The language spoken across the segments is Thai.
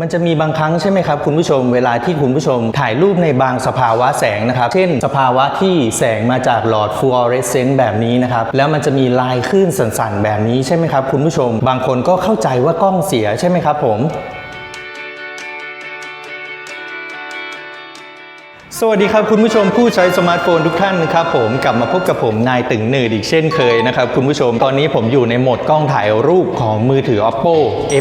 มันจะมีบางครั้งใช่ไหมครับคุณผู้ชมเวลาที่คุณผู้ชมถ่ายรูปในบางสภาวะแสงนะครับ เช่น สภาวะที่แสงมาจากหลอดฟลูออเรสเซนต์แบบนี้นะครับ แล้วมันจะมีลายคลื่นสั่นๆ แบบนี้ใช่ไหมครับคุณผู้ชม บางคนก็เข้าใจว่ากล้องเสียใช่ไหมครับผม สวัสดีครับคุณผู้ชมผู้ใช้สมาร์ทโฟนทุกท่านนะครับผมกลับมาพบกับผมนายตึงหนืดอีกเช่นเคยนะครับคุณผู้ชมตอนนี้ผมอยู่ในโหมดกล้องถ่ายรูปของมือถือ oppo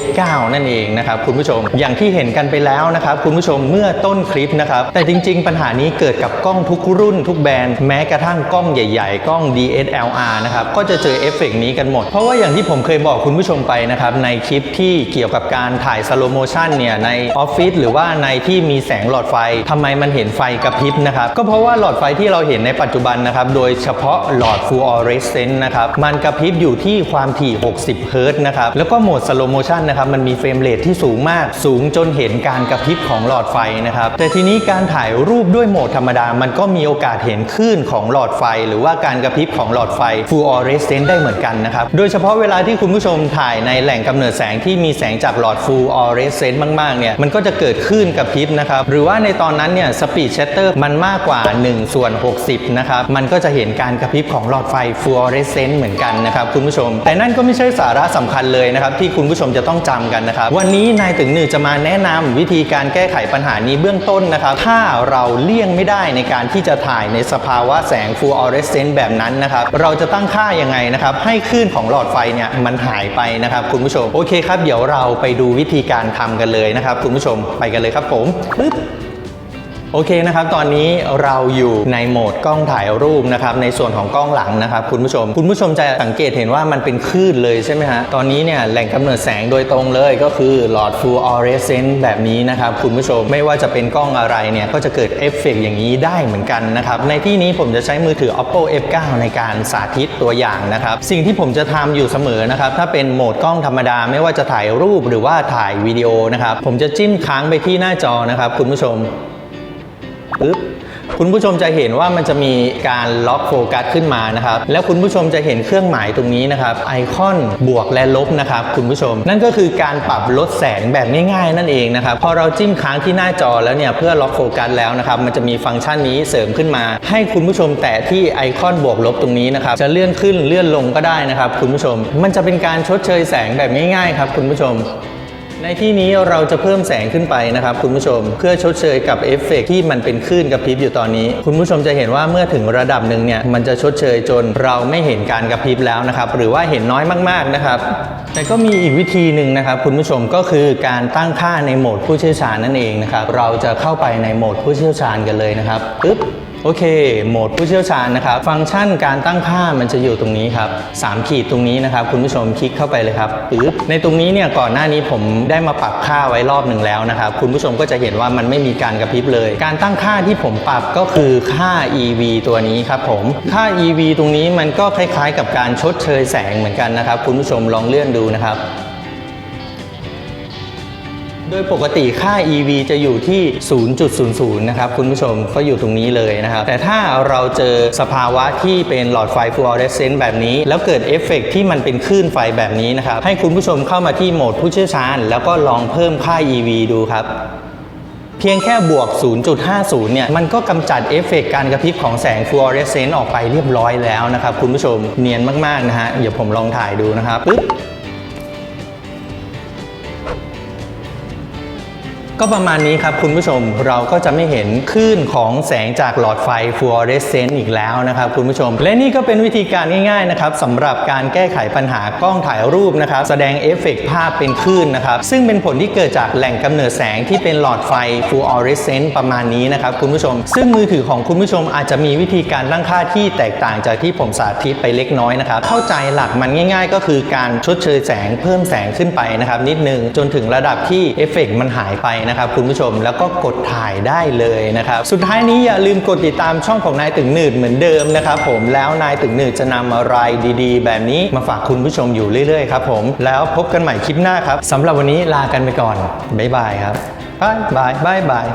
f9 นั่นเองนะครับคุณผู้ชมอย่างที่เห็นกันไปแล้วนะครับคุณผู้ชมเมื่อต้นคลิปนะครับแต่จริง ๆ ปัญหานี้เกิดกับกล้องทุกรุ่นทุกแบรนด์แม้กระทั่งกล้องใหญ่ๆ กล้อง DSLR นะครับก็จะเจอเอฟเฟกต์นี้กันหมด เพราะว่าอย่างที่ผมเคยบอกคุณผู้ชมไปนะครับในคลิปที่เกี่ยวกับการถ่ายสโลโมชันเนี่ยในออฟฟิศหรือว่าในที่มีแสงหลอดไฟทำไมมันเห็นไฟกระพริบนะครับ ก็เพราะว่าหลอดไฟที่เราเห็นในปัจจุบันนะครับ โดยเฉพาะหลอดฟูออเรสเซนต์นะครับ มันกระพริบอยู่ที่ความถี่ 60 เฮิรตซ์นะครับ แล้วก็โหมดสโลโมชันนะครับ มันมีเฟรมเรทที่สูงมาก สูงจนเห็นการกระพริบของหลอดไฟนะครับ แต่ทีนี้การถ่ายรูปด้วยโหมดธรรมดา มันก็มีโอกาสเห็นคลื่นของหลอดไฟ หรือว่าการกระพริบของหลอดไฟฟูออเรสเซนต์ได้เหมือนกันนะครับ โดยเฉพาะเวลาที่คุณผู้ชมถ่ายในแหล่งกำเนิดแสงที่มีแสงจากหลอดฟูออเรสเซนต์มากๆเนี่ย มันก็จะเกิดคลื่นกระพริบนะครับ หรือว่าในตอนนั้นเนี่ยสปีดชัตเตอร์มันมากกว่า1ส่วน60 นะครับ มันก็จะเห็นการกระพริบของหลอดไฟฟลูออเรสเซนต์เหมือนกันนะครับคุณผู้ชม แต่นั่นก็ไม่ใช่สาระสำคัญเลยนะครับ ที่คุณผู้ชมจะต้องจำกันนะครับ วันนี้นายตึงหนึ่งจะมาแนะนำวิธีการแก้ไขปัญหานี้เบื้องต้นนะครับ ถ้าเราเลี่ยงไม่ได้ในการที่จะถ่ายในสภาวะแสงฟลูออเรสเซนต์แบบนั้นนะครับ เราจะตั้งค่ายังไงนะครับให้คลื่นของหลอดไฟเนี่ยมันหายไปนะครับคุณผู้ชมโอเคครับเดี๋ยวเราไปดูวิธีการทำกันเลยนะครับคุณผู้ชมไปกันเลยครับผมปึ๊บ โอเคนะครับ ตอนนี้เราอยู่ในโหมดกล้องถ่ายรูปนะครับ ในส่วนของกล้องหลังนะครับคุณผู้ชม คุณผู้ชมจะสังเกตเห็นว่ามันเป็นคลื่นเลยใช่ไหมฮะ ตอนนี้เนี่ยแหล่งกำเนิดแสงโดยตรงเลยก็คือหลอดฟลูออเรสเซนต์แบบนี้นะครับ คุณผู้ชมไม่ว่าจะเป็นกล้องอะไรเนี่ย ก็จะเกิดเอฟเฟกต์อย่างนี้ได้เหมือนกันนะครับ ในที่นี้ผมจะใช้มือถือ oppo f9 ในการสาธิตตัวอย่างนะครับ สิ่งที่ผมจะทำอยู่เสมอนะครับ ถ้าเป็นโหมดกล้องธรรมดา ไม่ว่าจะถ่ายรูปหรือว่าถ่ายวิดีโอนะครับ ผมจะจิ้มค้างไปที่หน้าจอนะครับคุณผู้ชม ปึ๊บคุณผู้ชมจะเห็นว่ามันจะมีการล็อกโฟกัสขึ้นมานะครับ แล้วคุณผู้ชมจะเห็นเครื่องหมายตรงนี้นะครับไอคอนบวกและลบนะครับคุณผู้ชม นั่นก็คือการปรับลดแสงแบบง่ายๆ นั่นเองนะครับพอเราจิ้มค้างที่หน้าจอแล้วเนี่ยเพื่อล็อกโฟกัสแล้วนะครับมันจะมีฟังก์ชันนี้เสริมขึ้นมา ให้คุณผู้ชมแตะที่ไอคอนบวกลบตรงนี้นะครับจะเลื่อนขึ้นเลื่อนลงก็ได้นะครับคุณผู้ชม มันจะเป็นการชดเชยแสงแบบง่ายๆครับคุณผู้ชม ในที่นี้เราจะเพิ่มแสงขึ้นไปนะครับคุณผู้ชม เพื่อชดเชยกับเอฟเฟกต์ที่มันเป็นคลื่นกระพริบอยู่ตอนนี้ คุณผู้ชมจะเห็นว่าเมื่อถึงระดับหนึ่งเนี่ยมันจะชดเชยจนเราไม่เห็นการกระพริบแล้วนะครับ หรือว่าเห็นน้อยมากๆนะครับ แต่ก็มีอีกวิธีหนึ่งนะครับ คุณผู้ชมก็คือการตั้งค่าในโหมดผู้เชี่ยวชาญนั่นเองนะครับเราจะเข้าไปในโหมดผู้เชี่ยวชาญกันเลยนะครับปึ๊บ โอเค โหมดผู้เชี่ยวชาญนะครับ ฟังก์ชันการตั้งค่ามันจะอยู่ตรงนี้ครับ3ขีดตรงนี้นะครับ คุณผู้ชมคลิกเข้าไปเลยครับปึ๊บในตรงนี้เนี่ยก่อนหน้านี้ผมได้มาปรับค่าไว้รอบหนึ่งแล้วนะครับ คุณผู้ชมก็จะเห็นว่ามันไม่มีการกระพริบเลย การตั้งค่าที่ผมปรับก็คือค่า EV ตัวนี้ครับผมค่า EV ตรงนี้มันก็คล้ายๆ กับการชดเชยแสงเหมือนกันนะครับ คุณผู้ชมลองเลื่อนดูนะครับ ดยปกติค่า EV จะอยู่ที่ 0.00 นะครับ คุณผู้ชมก็อยู่ตรงนี้เลยนะครับ แต่ถ้าเราเจอสภาวะที่เป็นหลอดไฟฟลูออเรสเซนต์แบบนี้ แล้วเกิดเอฟเฟกต์ที่มันเป็นคลื่นไฟแบบนี้นะครับ ให้คุณผู้ชมเข้ามาที่โหมดผู้เชี่ยวชาญ แล้วก็ลองเพิ่มค่า EV ดูครับเพียงแค่บวก 0.50 เนี่ย มันก็กำจัดเอฟเฟกต์การกระพริบของแสงฟลูออเรสเซนต์ออกไปเรียบร้อยแล้วนะครับ คุณผู้ชมเนียนมาก ๆ นะฮะ เดี๋ยวผมลองถ่ายดูนะครับปึ๊บ ก็ประมาณนี้ครับคุณผู้ชมเราก็จะไม่เห็นคลื่นของแสงจากหลอดไฟฟลูออเรสเซนต์อีกแล้วนะครับคุณผู้ชม และนี่ก็เป็นวิธีการง่ายๆนะครับสำหรับการแก้ไขปัญหากล้องถ่ายรูปนะครับแสดงเอฟเฟกต์ภาพเป็นคลื่นนะครับซึ่งเป็นผลที่เกิดจากแหล่งกำเนิดแสงที่เป็นหลอดไฟฟลูออเรสเซนต์ประมาณนี้นะครับคุณผู้ชม ซึ่งมือถือของคุณผู้ชมอาจจะมีวิธีการตั้งค่าที่แตกต่างจากที่ผมสาธิตไปเล็กน้อยนะครับเข้าใจหลักมันง่าย ๆ ก็คือการชดเชยแสงเพิ่มแสงขึ้นไปนะครับนิดนึงจนถึงระดับที่เอฟเฟกต์มันหายไปนะครับคุณผู้ชมแล้วก็กดถ่ายได้เลยนะครับ สุดท้ายนี้อย่าลืมกดติดตามช่องของนายตึงหนืดเหมือนเดิมนะครับผมแล้วนายตึงหนืดจะนำอะไรดีๆ แบบนี้มาฝากคุณผู้ชมอยู่เรื่อยๆครับผมแล้วพบกันใหม่คลิปหน้าครับสำหรับวันนี้ลากันไปก่อนบ๊ายบายครับบายบายบายบาย